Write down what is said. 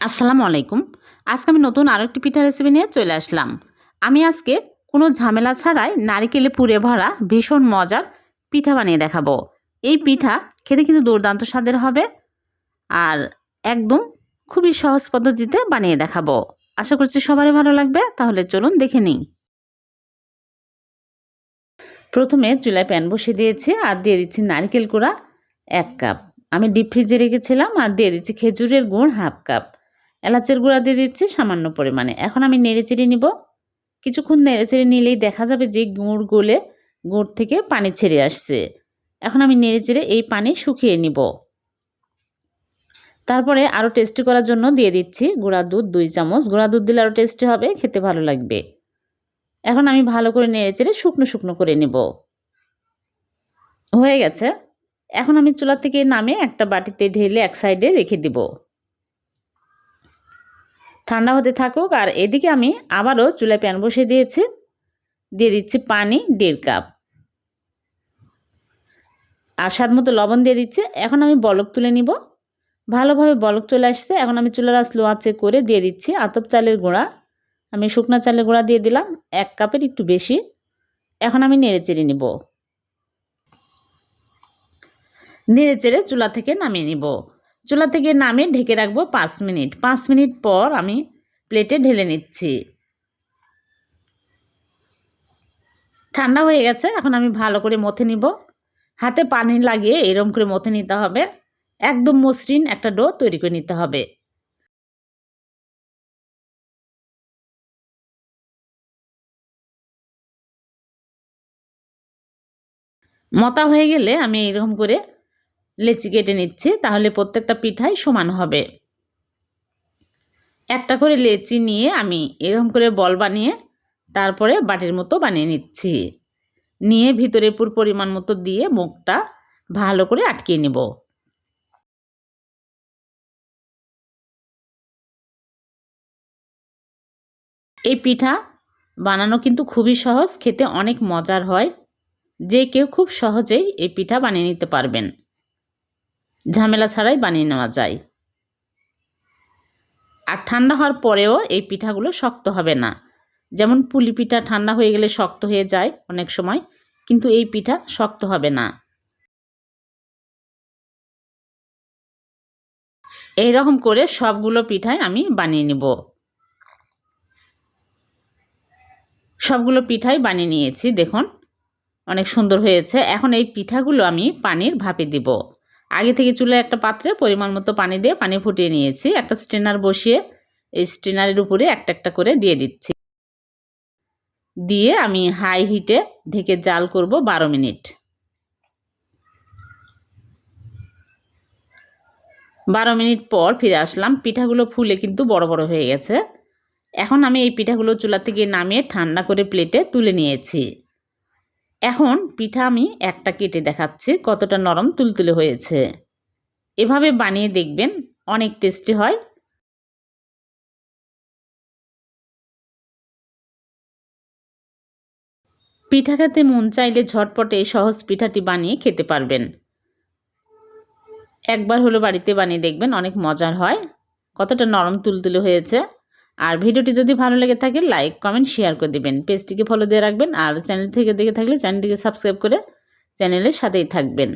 আসসালামু আলাইকুম। আজকে আমি নতুন আরও একটি পিঠা রেসিপি নিয়ে চলে আসলাম। আমি আজকে কোনো ঝামেলা ছাড়াই নারিকেলে পুরে ভরা ভীষণ মজার পিঠা বানিয়ে দেখাবো। এই পিঠা খেতে কিন্তু দুর্দান্ত স্বাদের হবে আর একদম খুবই সহজ পদ্ধতিতে বানিয়ে দেখাবো। আশা করছি সবারই ভালো লাগবে, তাহলে চলুন দেখে নিই। প্রথমে চুলায় প্যান বসিয়ে দিয়েছি আর দিয়ে দিচ্ছি নারকেল কুড়া এক কাপ। আমি ডিপ ফ্রিজে রেখেছিলাম আর দিয়ে দিচ্ছি খেজুরের গুড় হাফ কাপ। এলাচের গুঁড়া দিয়ে দিচ্ছি সামান্য পরিমাণে। এখন আমি নেড়ে চেড়ে নিব। কিছুক্ষণ নেড়ে চেড়ে নিলেই দেখা যাবে যে গুড় গলে, গুড় থেকে পানি ছেড়ে আসছে। এখন আমি নেড়ে চেড়ে এই পানি শুকিয়ে নিব। তারপরে আরও টেস্টি করার জন্য দিয়ে দিচ্ছি গুঁড়া দুধ দুই চামচ। গুঁড়া দুধ দিলে আরও টেস্টি হবে, খেতে ভালো লাগবে। এখন আমি ভালো করে নেড়ে চেড়ে শুকনো শুকনো করে নেব। হয়ে গেছে। এখন আমি চুলা থেকে নামে একটা বাটিতে ঢেলে এক সাইডে রেখে দিব। ঠান্ডা হতে থাকুক, আর এদিকে আমি আবারও চুলায় প্যান বসিয়ে দিয়েছি। দিয়ে দিচ্ছি পানি দেড় কাপ। আর স্বাদ মতো লবণ দিয়ে দিচ্ছে। এখন আমি বলক তুলে নিব। ভালোভাবে বলক চলে আসছে। এখন আমি চুলার স্লো আঁচে করে দিয়ে দিচ্ছি আতপ চালের গুঁড়া। আমি শুকনা চালের গুঁড়া দিয়ে দিলাম, এক কাপের একটু বেশি। এখন আমি নেড়ে চেড়ে নিব। নেড়ে চেড়ে চুলা থেকে নামিয়ে নিব। চুলা থেকে নামিয়ে ঢেকে রাখব পাঁচ মিনিট। পাঁচ মিনিট পর আমি প্লেটে ঢেলে নিচ্ছি। ঠান্ডা হয়ে গেছে, এখন আমি ভালো করে মথে নিব। হাতে পানি লাগিয়ে এরম করে মথে নিতে হবে। একদম মসৃণ একটা ডো তৈরি করে নিতে হবে। মতা হয়ে গেলে আমি এরকম করে লেচি কেটে নিচ্ছি, তাহলে প্রত্যেকটা পিঠাই সমান হবে। একটা করে লেচি নিয়ে আমি এরকম করে বল বানিয়ে তারপরে বাটির মতো বানিয়ে নিচ্ছি। নিয়ে ভিতরে পুর পরিমাণ মতো দিয়ে মুখটা ভালো করে আটকিয়ে নেব। এই পিঠা বানানো কিন্তু খুবই সহজ, খেতে অনেক মজার হয়। যে কেউ খুব সহজেই এই পিঠা বানিয়ে নিতে পারবেন। ঝামেলা ছাড়াই বানিয়ে নেওয়া যায়। আর ঠান্ডা হওয়ার পরেও এই পিঠাগুলো শক্ত হবে না। যেমন পুলি পিঠা ঠান্ডা হয়ে গেলে শক্ত হয়ে যায় অনেক সময়, কিন্তু এই পিঠা শক্ত হবে না। এই রকম করে সবগুলো পিঠাই আমি বানিয়ে নিব। সবগুলো পিঠাই বানিয়ে নিয়েছি, দেখুন, অনেক সুন্দর হয়েছে। এখন এই পিঠাগুলো আমি পানির ভাপে দিব। আগে থেকে চুলে একটা পাত্রে পরিমাণ মতো পানি দিয়ে পানি ফুটিয়ে নিয়েছি। একটা স্ট্রেনার বসিয়ে এই স্ট্রেনারের উপরে একটা একটা করে দিয়ে দিচ্ছি। দিয়ে আমি হাই হিটে ঢেকে জাল করব বারো মিনিট। বারো মিনিট পর ফিরে আসলাম। পিঠাগুলো ফুলে কিন্তু বড় বড় হয়ে গেছে। এখন আমি এই পিঠাগুলো চুলা থেকে নামিয়ে ঠান্ডা করে প্লেটে তুলে নিয়েছি। এখন পিঠা আমি একটা কেটে দেখাচ্ছি, কতটা নরম তুলতুলে হয়েছে। এভাবে বানিয়ে দেখবেন, অনেক টেস্টি হয়। পিঠা খেতে মন চাইলে ঝটপটে সহজ পিঠাটি বানিয়ে খেতে পারবেন। একবার হলো বাড়িতে বানিয়ে দেখবেন, অনেক মজার হয়। কতটা নরম তুলতুলে হয়েছে। আর ভিডিওটি যদি ভালো লেগে থাকে লাইক কমেন্ট শেয়ার করে দেবেন। পেজটিকে ফলো দিয়ে রাখবেন আর চ্যানেল থেকে দেখে থাকলে চ্যানেলটিকে সাবস্ক্রাইব করে চ্যানেলের সাথেই থাকবেন।